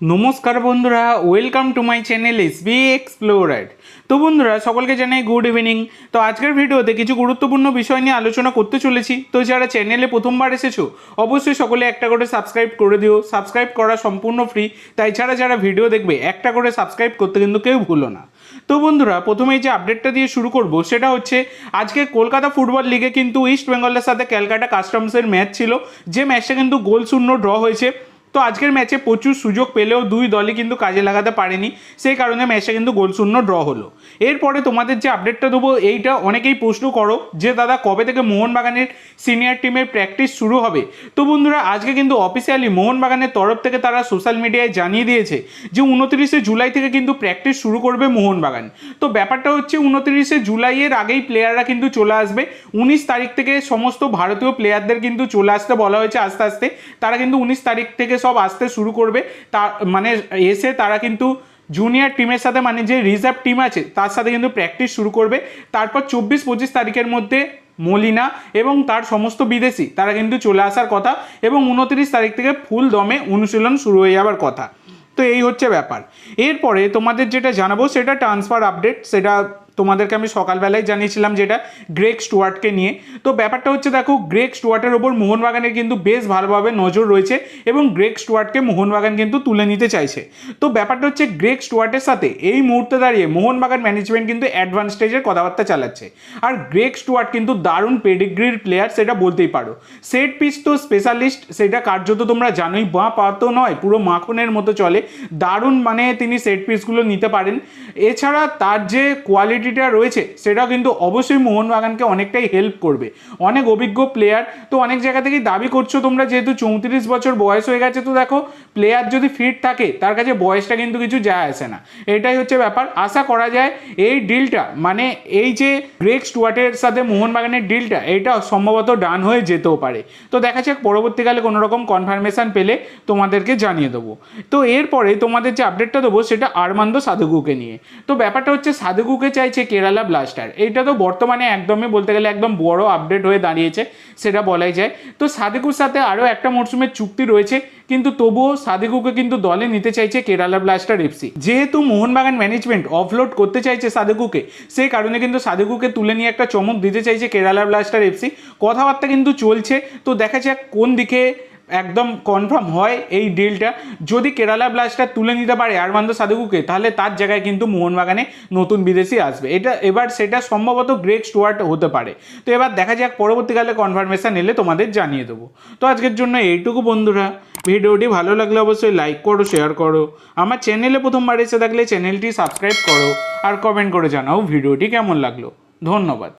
নমস্কার বন্ধুরা welcome to my channel S B explorer তো বন্ধুরা, সকলকে জানাই গুড ইভিনিং তো আজকের ভিডিওতে কিছু গুরুত্বপূর্ণ বিষয় নিয়ে আলোচনা করতে চলেছি। তো যারা চ্যানেলে প্রথমবার এসেছ, অবশ্যই সকলে একটা করে সাবস্ক্রাইব করে দিও। সাবস্ক্রাইব করা সম্পূর্ণ ফ্রি তাই ছাড়া যারা ভিডিও দেখবে, একটা করে সাবস্ক্রাইব করতে কিন্তু কেউ ভুলো না। তো বন্ধুরা, প্রথমেই যে আপডেটটা দিয়ে শুরু করব, সেটা হচ্ছে, আজকে কলকাতা ফুটবল লিগে কিন্তু ইস্ট বেঙ্গলের সাথে ক্যালকাটা কাস্টমসের ম্যাচ ছিল। যে ম্যাচটা কিন্তু গোল শূন্য ড্র হয়েছে। তো আজকের ম্যাচে প্রচুর সুযোগ পেলেও দুই দলই কিন্তু কাজে লাগাতে পারেনি। সেই কারণে ম্যাচটা কিন্তু গোলশূন্য ড্র হলো। এরপরে তোমাদের যে আপডেটটা দেবো, এইটা অনেকেই প্রশ্ন করো যে, দাদা, কবে থেকে মোহনবাগানের সিনিয়র টিমের প্র্যাকটিস শুরু হবে? তো বন্ধুরা, আজকে কিন্তু অফিসিয়ালি মোহনবাগানের তরফ থেকে তারা সোশ্যাল মিডিয়ায় জানিয়ে দিয়েছে যে, উনত্রিশে জুলাই থেকে কিন্তু প্র্যাকটিস শুরু করবে মোহনবাগান। তো ব্যাপারটা হচ্ছে, উনত্রিশে জুলাইয়ের আগেই প্লেয়াররা কিন্তু চলে আসবে। উনিশ তারিখ থেকে সমস্ত ভারতীয় প্লেয়ারদের কিন্তু চলে আসতে বলা হয়েছে আস্তে আস্তে। তারা কিন্তু উনিশ তারিখ থেকে সব আসতে শুরু করবে। তার মানে এসে তারা কিন্তু জুনিয়র টিমের সাথে মানে যে রিজার্ভ টিম আছে, তার সাথে কিন্তু প্র্যাকটিস শুরু করবে। তারপর চব্বিশ পঁচিশ তারিখের মধ্যে মলিনা এবং তার সমস্ত বিদেশি, তারা কিন্তু চলে আসার কথা এবং উনত্রিশ তারিখ থেকে ফুল দমে অনুশীলন শুরু হয়ে যাওয়ার কথা। তো এই হচ্ছে ব্যাপার। এরপরে তোমাদের যেটা জানাব, সেটা ট্রান্সফার আপডেট সেটা তোমাদেরকে আমি সকালবেলায় জানিয়েছিলাম যেটা গ্রেক স্টুয়ার্টকে নিয়ে। তো ব্যাপারটা হচ্ছে দেখো গ্রেক স্টুয়ার্টের ওপর মোহনবাগানের কিন্তু বেশ ভালোভাবে নজর রয়েছে এবং গ্রেক স্টুয়ার্টকে মোহনবাগান কিন্তু তুলে নিতে চাইছে। তো ব্যাপারটা হচ্ছে গ্রেক স্টুয়ার্টের সাথে এই মুহূর্তে দাঁড়িয়ে মোহনবাগান ম্যানেজমেন্ট কিন্তু অ্যাডভান্স স্টেজের কথাবার্তা চালাচ্ছে। আর গ্রেক স্টুয়ার্ট কিন্তু দারুণ পেডিগ্রির প্লেয়ার সেটা বলতেই পারো। সেট পিস তো স্পেশালিস্ট সেটা কার্যত তোমরা জানোই, বাঁ পা তো নয়, পুরো মাখনের মতো চলে। দারুণ মানে তিনি সেট পিসগুলো নিতে পারেন। এছাড়া তার যে কোয়ালিটিটা রয়েছে, সেটাও কিন্তু অবশ্যই মোহনবাগানকে অনেকটাই হেল্প করবে। অনেক অভিজ্ঞ প্লেয়ার তো অনেক জায়গা থেকেই দাবি করছ তোমরা, যেহেতু চৌত্রিশ বছর বয়স হয়ে গেছে, তো দেখো প্লেয়ার যদি ফিট থাকে, তার কাছে বয়সটা কিন্তু কিছু যায় আসে না। এটাই হচ্ছে ব্যাপার। আশা করা যায় এই ডিলটা মানে এই যে গ্রেক স্টুয়ার্টের সাথে মোহনবাগানের ডিলটা এটা সম্ভবত ডান হয়ে যেতেও পারে। তো দেখা যাক, পরবর্তীকালে কোনো রকম কনফার্মেশন পেলে তোমাদেরকে জানিয়ে দেবো। তো এরপরে তোমাদের যে আপডেটটা দেবো, সেটা আরমান্দ সাধুগুকে নিয়ে। তো ব্যাপারটা হচ্ছে, সাধুগুকে চাইছে কেরালা ব্লাস্টার। এইটা তো বর্তমানে একদমই বলতে গেলে একদম বড় আপডেট হয়ে দাঁড়িয়েছে, সেটা বলাই যায়। তো সাদিকুর সাথে আরও একটা মরশুমের চুক্তি রয়েছে, কিন্তু তবুও সাদিকুকে কিন্তু দলে নিতে চাইছে কেরালা ব্লাস্টার এফসি যেহেতু মোহনবাগান ম্যানেজমেন্ট অফলোড করতে চাইছে সাদিকুকে সেই কারণে কিন্তু সাদিকুকে তুলে নিয়ে একটা চমক দিতে চাইছে কেরালা ব্লাস্টার এফসি কথাবার্তা কিন্তু চলছে, তো দেখা যাক কোন দিকে একদম কনফার্ম হয় এই ডিলটা যদি কেরালা ব্লাস্টার তুলে নিতে পারে আরমান্দ সাদুকুকে তাহলে তার জায়গায় কিন্তু মোহনবাগানে নতুন বিদেশি আসবে। এটা এবার সেটা সম্ভবত গ্রেক স্টুয়ার্ট হতে পারে। তো এবার দেখা যাক, পরবর্তীকালে কনফার্মেশন এলে তোমাদের জানিয়ে দেবো। তো আজকের জন্য এইটুকু বন্ধুরা। ভিডিওটি ভালো লাগলে অবশ্যই লাইক করো শেয়ার করো। আমার চ্যানেলে প্রথমবার এসে থাকলে চ্যানেলটি সাবস্ক্রাইব করো। আর কমেন্ট করে জানাও ভিডিওটি কেমন লাগল। ধন্যবাদ।